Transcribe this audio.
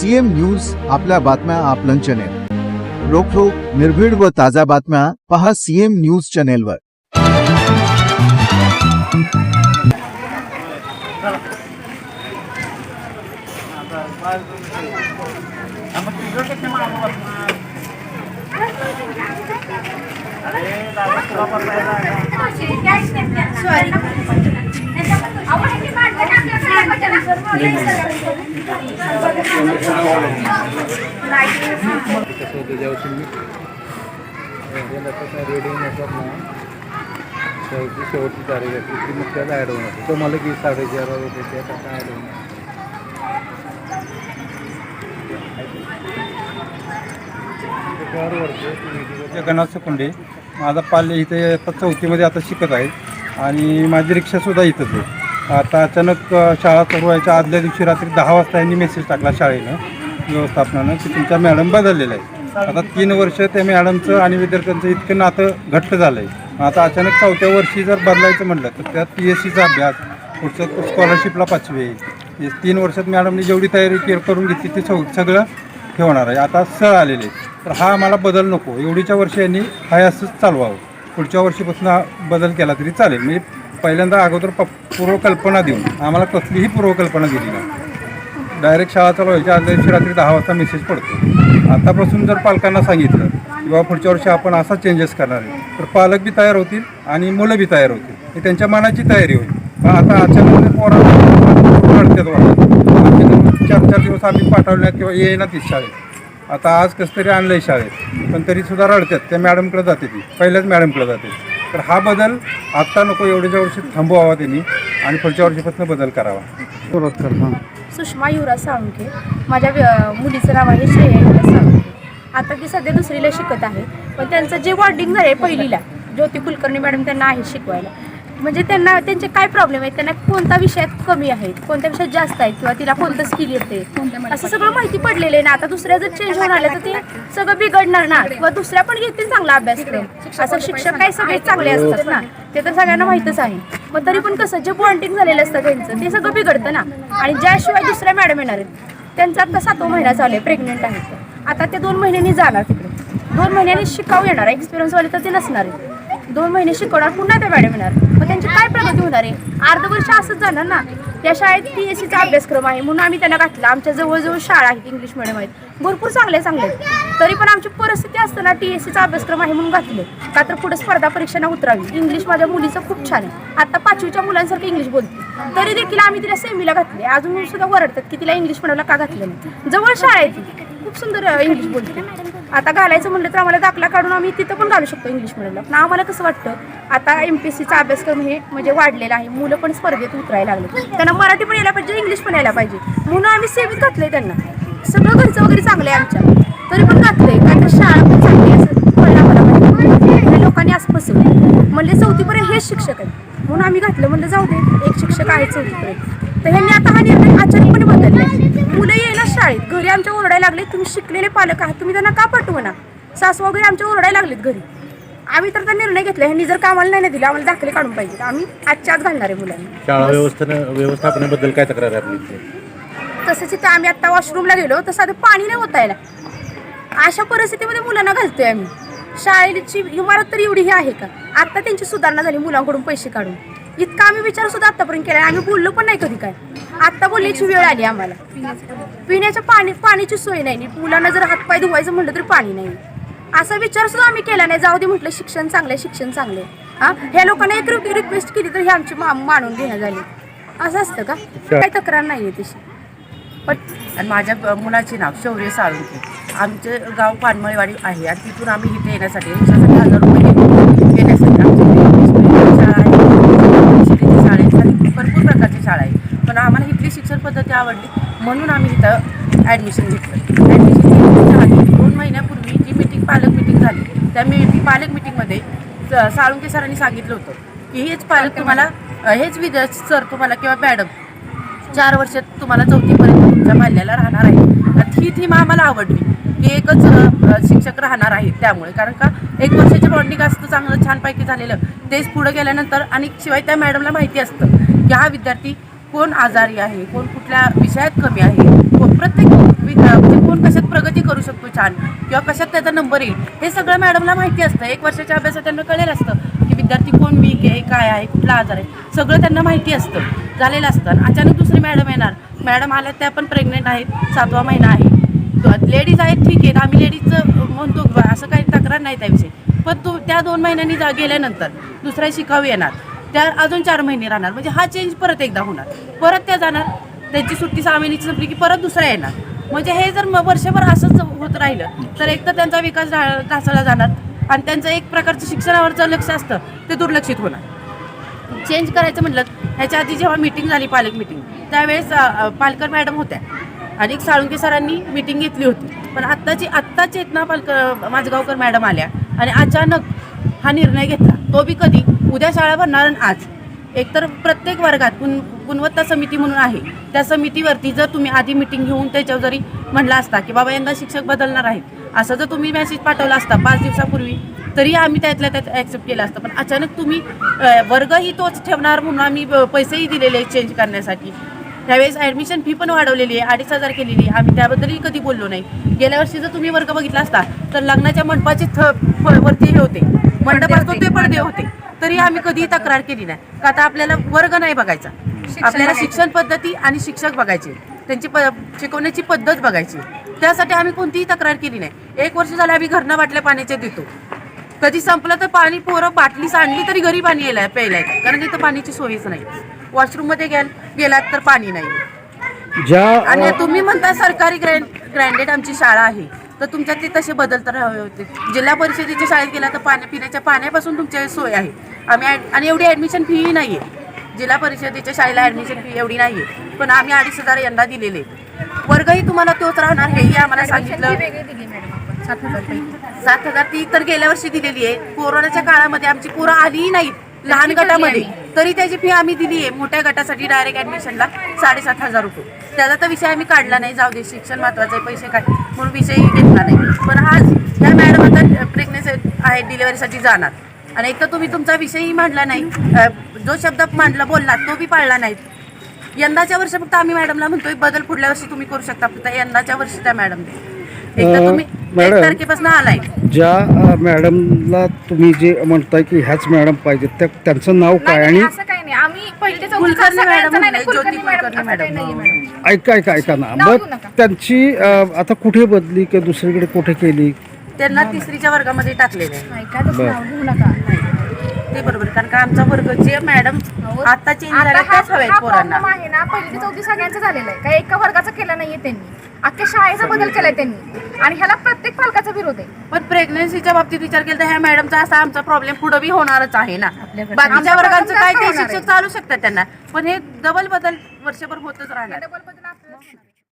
CM news आपल्या बातम्या आपलं चॅनेल रोखोक, निर्भीड व ताज्या बातम्या पहा सीएम न्यूज़ चॅनेलवर कसं होतं ज्यावर्षी ना शेवटची तारीख असते ती मग त्याला ॲड होणार तो मला की साडेचार रुपये ते आता काय ॲड होणार जगन्नाथ सेकुंडे माझा पाल्य इथे चौथीमध्ये आता शिकत आहे. आणि माझी रिक्षासुद्धा इथंच आहे. आता अचानक शाळा सुरू व्हायच्या आदल्या दिवशी रात्री दहा वाजता यांनी मेसेज टाकला शाळेनं व्यवस्थापनानं की तुमचा मॅडम बदललेला आहे. आता तीन वर्ष त्या मॅडमचं आणि विद्यार्थ्यांचं इतकं नातं घट्ट झालं आहे आता अचानक चौथ्या वर्षी जर बदलायचं म्हटलं तर त्यात पी एस सीचा अभ्यास पुढचं स्कॉलरशिपला पाचवी आहे. तीन वर्षात मॅडमनी जेवढी तयारी केअर करून घेतली ते सग सगळं ठेवणार आहे. आता सळ आलेले आहे. तर हा आम्हाला बदल नको. एवढीच्या वर्षी यांनी हयासच असंच चालवावं. पुढच्या वर्षीपासून हा बदल केला तरी चालेल. म्हणजे पहिल्यांदा अगोदर प पूर्वकल्पना देऊन आम्हाला कसलीही पूर्वकल्पना दिली नाही. डायरेक्ट शाळा चालू व्हायच्या आदल्या दिवशी रात्री दहा वाजता मेसेज पडतो. आतापासून जर पालकांना सांगितलं किंवा पुढच्या वर्षी आपण असा चेंजेस करणार आहे तर पालक बी तयार होतील आणि मुलं बी तयार होतील. हे त्यांच्या मनाची तयारी होईल. पण आता अचानक पोरा अडत्यात वाटत चार चार दिवस आम्ही पाठवल्यात किंवा येईना तीच शाळेत आता आज कसं तरी आणलं आहे शाळेत पण तरी सुद्धा रडतात त्या मॅडमकडे जाते ती. पहिल्याच मॅडमकडे जाते. तर हा बदल आत्ता नको एवढ्याच्या वर्षी थांबवावा त्यांनी आणि पुढच्या वर्षीपासून बदल करावा. सुरुवात कर हां. सुषमा युवराज साळुंखे माझ्या मुलीचं नाव आहे श्रेया युवराज आता ती सध्या दुसरीला शिकत आहे पण त्यांचं जे वॉर्डिंग झालं आहे पहिलीला ज्योती कुलकर्णी मॅडम त्यांना आहे शिकवायला. म्हणजे त्यांना त्यांचे काय प्रॉब्लेम आहेत? त्यांना कोणत्या विषयात कमी आहेत? कोणत्या विषयात जास्त आहेत? किंवा तिला कोणतं स्किल येते? असं सगळं माहिती पडलेलं आहे ना. आता दुसऱ्या जर चेंज होऊन आल्या तर ते सगळं बिघडणार ना. किंवा दुसऱ्या पण घेतील चांगला अभ्यासक्रम. असं शिक्षक काही सगळे चांगले असतात ना. ते तर सगळ्यांना माहीतच आहे. पण तरी पण कसं जे बॉन्डिंग झालेलं असतं त्यांचं ते सगळं बिघडतं ना. आणि ज्याशिवाय दुसऱ्या मॅडम येणार आहेत त्यांचा आता सातवा महिना चालू आहे प्रेग्नेंट आहेत त्या. आता ते दोन महिन्यांनी जाणार तिकडे. दोन महिन्यांनी शिकाऊ येणार. एक्सपिरियन्सवाले तर ते नसणार आहे दोन महिने शिकवणार पुन्हा त्या मॅडम येणार. मग त्यांची काय प्रगती होणार आहे? अर्ध वर्ष असंच जाणार ना? त्या शाळेत पी एस सीचा अभ्यासक्रम आहे म्हणून आम्ही त्यांना घातला. आमच्या जवळजवळ शाळा आहेत इंग्लिश मिडियम आहेत. भरपूर चांगले चांगले आहेत. तरी पण आमची परिस्थिती असताना टी एस सीचा अभ्यासक्रम आहे म्हणून घातले. का तर पुढे स्पर्धा परीक्षांना उतरावी. इंग्लिश माझ्या मुलीचं खूप छान आहे. आता पाचवीच्या मुलांसारखं इंग्लिश बोलते. तरी देखील आम्ही तिला सेमीला घातले. अजून सुद्धा ओरडतात की तिला इंग्लिश मिडियमला का घातलं नाही. जवळ शाळा आहे खूप सुंदर इंग्लिश बोलते. आता घालायचं म्हणलं तर आम्हाला दाखला काढून आम्ही तिथं पण घालू शकतो इंग्लिश मिडियमला पण आम्हाला कसं वाटतं? आता एम पी सीचा अभ्यासक्रम हे म्हणजे वाढलेला आहे. मुलं पण स्पर्धेत उतरायला लागले. त्यांना मराठी पण यायला पाहिजे इंग्लिश पण यायला पाहिजे. म्हणून आम्ही सेमीत घातलंय त्यांना. सगळं घरचं वगैरे चांगलं आहे आमच्या. तरी पण घातलंय. कारण शाळा पण चांगली असं कळलं मला पाहिजे लोकांनी आज फसवलं म्हणजे चौथीपर्यंत हेच शिक्षक आहेत. म्हणून आम्ही घातलं. म्हणलं जाऊ दे एक शिक्षक आहे चौथीपर्यंत. तर ह्यांनी आता हा निर्णय अचानकपणे बदलला मुलं येणार शाळेत घरी आमच्या ओरडायला लागले तुम्ही शिकलेले पालक आहात तुम्ही त्यांना का पाठवना सासू वगैरे आमच्या ओरडायला लागलेत घरी. आम्ही तर निर्णय घेतला ह्यांनी जर कामाला नाही दिलं आम्हाला दाखले काढून पाहिजे. आम्ही आजच्या आज घालणार आहे मुलांना. शाळा व्यवस्थान व्यवस्थापनाबद्दल काय तक्रार आहे आपली? तसंच इथं आम्ही आता वॉशरूमला गेलो तर साधं पाणी नाही होता यायला. अशा परिस्थितीमध्ये मुलांना घालतोय आम्ही. शाळेची इमारत तर एवढी ही आहे का? आता त्यांची सुधारणा झाली मुलांकडून पैसे काढून. इतका आम्ही विचार सुद्धा आतापर्यंत केला आम्ही बोललो पण नाही कधी काय. आता बोलण्याची वेळ आली आम्हाला. पिण्याच्या पाणी पाण्याची सोय नाही. मुलांना जर हातपाय धुवायचं म्हटलं तरी पाणी नाही. असा विचार सुद्धा आम्ही केला नाही. जाऊ दे म्हटलं शिक्षण चांगलं आहे शिक्षण चांगलं आहे हा? ह्या लोकांना एक रिक्वेस्ट केली तर हे आमची मा- मानून घेण्या झाली. असं असतं का? काही तक्रार नाही आहे तशी. पण आणि माझ्या मुलाचे नाव शौर्य साळुंके आमचे गाव पानमळेवाडी आहे आणि तिथून आम्ही इथे येण्यासाठी रिक्षासाठी हजार रुपये येण्यासाठी आमची इथे इंग्लिश medium शाळा आहे शिर्डीची शाळा आहे आणि भरपूर प्रकारची शाळा आहे पण आम्हाला इथली ती आवडली. म्हणून आम्ही इथं ॲडमिशन घेतलं. ॲडमिशन घेतल्याच्या आधी दोन महिन्यापूर्वी जी मीटिंग पालक मीटिंग झाली त्या मी पालक मिटिंगमध्ये स- साळुंके सरांनी सांगितलं होतं की हेच पालक तुम्हाला हेच विद सर तुम्हाला किंवा मॅडम चार वर्षात तुम्हाला चौथीपर्यंत तुमच्या पाल्याला राहणार आहे. ही थीम आम्हाला आवडली की एकच शिक्षक राहणार आहेत त्यामुळे. कारण का एक वर्षाचे बॉन्डिंग असतं चांगलं छानपैकी झालेलं. तेच पुढं गेल्यानंतर आणि शिवाय त्या मॅडमला माहिती असतं की हा विद्यार्थी कोण आजारी आहे कोण कुठल्या विषयात कमी आहे कोण प्रत्येक म्हणजे कोण कशात प्रगती करू शकतो छान किंवा कशात त्याचा नंबर येईल हे सगळं मॅडमला माहिती असतं. एक वर्षाच्या अभ्यासात त्यांना कळेल असतं की विद्यार्थी कोण वीक आहे काय आहे कुठला आजार आहे. सगळं त्यांना माहिती असतं झालेलं असतं. आणि अचानक दुसरी मॅडम येणार. मॅडम आल्या त्या पण प्रेग्नेंट आहेत सातवा महिना आहे. लेडीज आहेत ठीक आहे. आम्ही लेडीजचं म्हणतो असं काही तक्रार नाही त्याविषयी. पण तो त्या दोन महिन्यांनी जा गेल्यानंतर दुसऱ्या शिकावी येणार. त्या अजून चार महिने राहणार. म्हणजे हा चेंज परत एकदा होणार. परत त्या जाणार. त्यांची सुट्टी सहा महिन्याची संपली की परत दुसऱ्या येणार. म्हणजे हे जर वर्षभर असंच होत राहिलं तर एक तर त्यांचा विकास ढासळला जाणार आणि त्यांचं एक प्रकारचं शिक्षणावरचं लक्ष असतं ते दुर्लक्षित होणार. चेंज करायचं म्हटलं ह्याच्या आधी जेव्हा मीटिंग झाली पालक मीटिंग त्यावेळेस पालकर मॅडम होत्या. आणि साळुंके सरांनी मीटिंग घेतली होती. पण आत्ताची आत्ता चेतना पालकर माझगावकर मॅडम आल्या आणि अचानक हा निर्णय घेतला. तो बी कधी. उद्या शाळा भरणार आणि आज. एकतर प्रत्येक वर्गात गुण गुणवत्ता समिती म्हणून आहे. त्या समितीवरती जर तुम्ही आधी मिटिंग घेऊन त्याच्यावर जरी म्हणला असता की बाबा यंदा शिक्षक बदलणार आहेत. असं जर तुम्ही मेसेज पाठवला असता पाच दिवसापूर्वी तरी आम्ही त्यातल्या त्यात ॲक्सेप्ट केलं असतं. पण अचानक तुम्ही वर्गही तोच ठेवणार म्हणून आम्ही पैसेही दिलेले चेंज करण्यासाठी. त्यावेळेस ॲडमिशन फी पण वाढवलेली आहे अडीच हजार केलेली आहे. आम्ही त्याबद्दलही कधी बोललो नाही. गेल्या वर्षी जर तुम्ही वर्ग बघितला असता तर लग्नाच्या मंडपाचे थ फ- वरती हे होते. मंडप असतो ते पडदे होते. तरी आम्ही कधीही तक्रार केली नाही. का आता आपल्याला वर्ग नाही बघायचा. आपल्याला शिक्षण पद्धती आणि शिक्षक बघायचे. त्यांची प शिकवण्याची पद्धत बघायची. त्यासाठी आम्ही कोणतीही तक्रार केली नाही. एक वर्ष झालं आम्ही घरनं बाटल्या पाण्याचे देतो. कधी संपलं तर पाणी पोरं बाटली सांडली तरी घरी पाणी यायला प्यायला कारण तिथं पाण्याची सोयच नाही. वॉशरूममध्ये गेल गेलात तर पाणी नाही. ज्या आणि तुम्ही म्हणता सरकारी ग्रँड ग्रँडेड आमची शाळा आहे. तर तुमच्यात ते तसे बदल तर हवे होते. जिल्हा परिषदेच्या शाळेत गेला तर पाण्या पिण्याच्या पाण्यापासून तुमच्या सोय आहे. आम्ही आणि एवढी ॲडमिशन फीही नाही आहे जिल्हा परिषदेच्या शाळेला ॲडमिशन फी एवढी नाही आहे पण आम्ही अडीच हजार यंदा दिलेले. वर्गही तुम्हाला तोच राहणार हेही आम्हाला सांगितलं. सात हजार ती तर गेल्या वर्षी दिलेली आहे. कोरोनाच्या काळामध्ये आमची पोरं आलीही नाहीत. लहान गटामध्ये. तरी त्याची फी आम्ही दिली आहे. मोठ्या गटासाठी डायरेक्ट ऍडमिशनला साडेसात हजार रुपये. त्याचा तर विषय आम्ही काढला नाही. जाऊ दे शिक्षण महत्त्वाचे पैसे काय म्हणून विषयही घेतला नाही. पण आज या मॅडम आता प्रेग्नेन्सी आहे डिलिव्हरीसाठी जाणार. आणि एक तर तुम्ही तुमचा विषयही मांडला नाही. जो शब्द मांडला बोलला तो बी पाळला नाही. यंदाच्या वर्षी फक्त आम्ही मॅडमला म्हणतोय बदल पुढल्या वर्षी तुम्ही करू शकता. फक्त यंदाच्या वर्षी त्या मॅडम दे एक तर तुम्ही एक मॅडम. तारखेपासून आलाय. ज्या मॅडमला तुम्ही जे म्हणताय की ह्याच मॅडम पाहिजेत त्या त्यांचं नाव काय आणि? नाही, असं काही नाही. आम्ही पहिली ते चौथी कुलकर्णी सगळ्यांचं मॅडम. नाही, नाही, नाही, कुलकर्णी ज्योती मॅडम कुलकर्णी असं काही मॅडम. नाहीये मॅडम. ऐका ऐका ऐका ना. नाव मग नका. त्यांची अ, आता कुठे बदली किंवा दुसरीकडे कुठे केली? त्यांना तिसरीच्या वर्गामध्ये टाकलेले आहे. नाही का तसं नाव घेऊ नका. ते बरोबर कारण का आमचा वर्ग जे मॅडम आता चेंज झाला त्याच हव्यात पोरांना. आहे ना पहिली ते चौथी सगळ्यांचं झालेलं आहे. काही एका वर्गाचं केलं नाहीये त्यांनी. अख्ख्या शाळेचा बदल केलाय त्यांनी. आणि ह्याला प्रत्येक पालकाचा विरोध आहे. पण प्रेग्नन्सीच्या बाबतीत विचार केला तर ह्या मॅडमचा असा आमचा प्रॉब्लेम पुढे बी होणारच आहे ना. बाकीच्या वर्गांचं काय ते शिक्षक. चालू शकतात त्यांना. पण हे डबल बदल वर्षभर होतच राहणार. डबल बदल आपल्याला